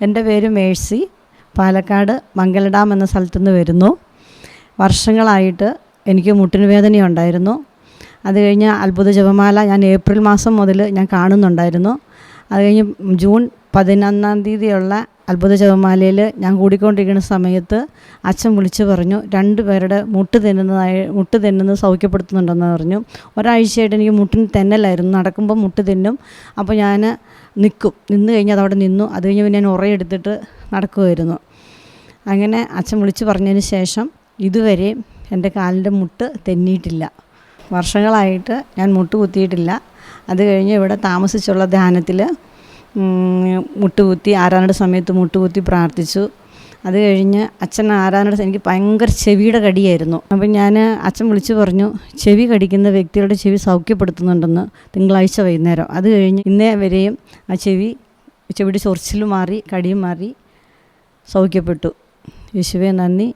എന്റെ പേര് മേഴ്സി. പാലക്കാട് മംഗലഡാം എന്ന സ്ഥലത്തു നിന്ന് വരുന്നു. വർഷങ്ങളായിട്ട് എനിക്ക് മുട്ടിന് വേദനയുണ്ടായിരുന്നു അത് കഴിഞ്ഞ് അത്ഭുത ജപമാല ഞാൻ ഏപ്രിൽ മാസം മുതൽ ഞാൻ കാണുന്നുണ്ടായിരുന്നു. അത് കഴിഞ്ഞ് ജൂൺ പതിനൊന്നാം തീയതിയുള്ള അത്ഭുത ജപമാലയിൽ ഞാൻ കൂടിക്കൊണ്ടിരിക്കുന്ന സമയത്ത് അച്ഛൻ വിളിച്ചു പറഞ്ഞു രണ്ട് പേരുടെ മുട്ട് തെന്നുന്നതായി മുട്ട് തെന്നുന്നത് സൗഖ്യപ്പെടുത്തുന്നുണ്ടെന്ന് പറഞ്ഞു. ഒരാഴ്ചയായിട്ട് എനിക്ക് മുട്ടിന് തെന്നലായിരുന്നു. നടക്കുമ്പോൾ മുട്ട് തെന്നും. അപ്പോൾ ഞാൻ നിൽക്കും നിന്ന് കഴിഞ്ഞാൽ അതവിടെ നിന്നു. അത് കഴിഞ്ഞ് പിന്നെ ഞാൻ ഉറയെടുത്തിട്ട് നടക്കുമായിരുന്നു അങ്ങനെ അച്ഛൻ വിളിച്ചു പറഞ്ഞതിന് ശേഷം ഇതുവരെ എന്റെ കാലിന്റെ മുട്ട് തെന്നിയിട്ടില്ല. വർഷങ്ങളായിട്ട് ഞാൻ മുട്ട് കുത്തിയിട്ടില്ല. അത് കഴിഞ്ഞ് ഇവിടെ താമസിച്ചുള്ള ധ്യാനത്തിൽ മുട്ടുകുത്തി ആരാധനയുടെ സമയത്ത് മുട്ടുകുത്തി പ്രാർത്ഥിച്ചു. അത് കഴിഞ്ഞ് അച്ഛൻ ആരാധനയുടെ എനിക്ക് ഭയങ്കര ചെവിയുടെ കടിയായിരുന്നു. അപ്പം ഞാൻ അച്ഛൻ വിളിച്ചു പറഞ്ഞു ചെവി കടിക്കുന്ന വ്യക്തികളുടെ ചെവി സൗഖ്യപ്പെടുത്തുന്നുണ്ടെന്ന് തിങ്കളാഴ്ച വൈകുന്നേരം. അത് കഴിഞ്ഞ് ഇന്നേ വരെയും ആ ചെവി ചെവിയുടെ ചൊറിച്ചിൽ മാറി കടിയും മാറി സൗഖ്യപ്പെട്ടു. യേശുവെ നന്ദി.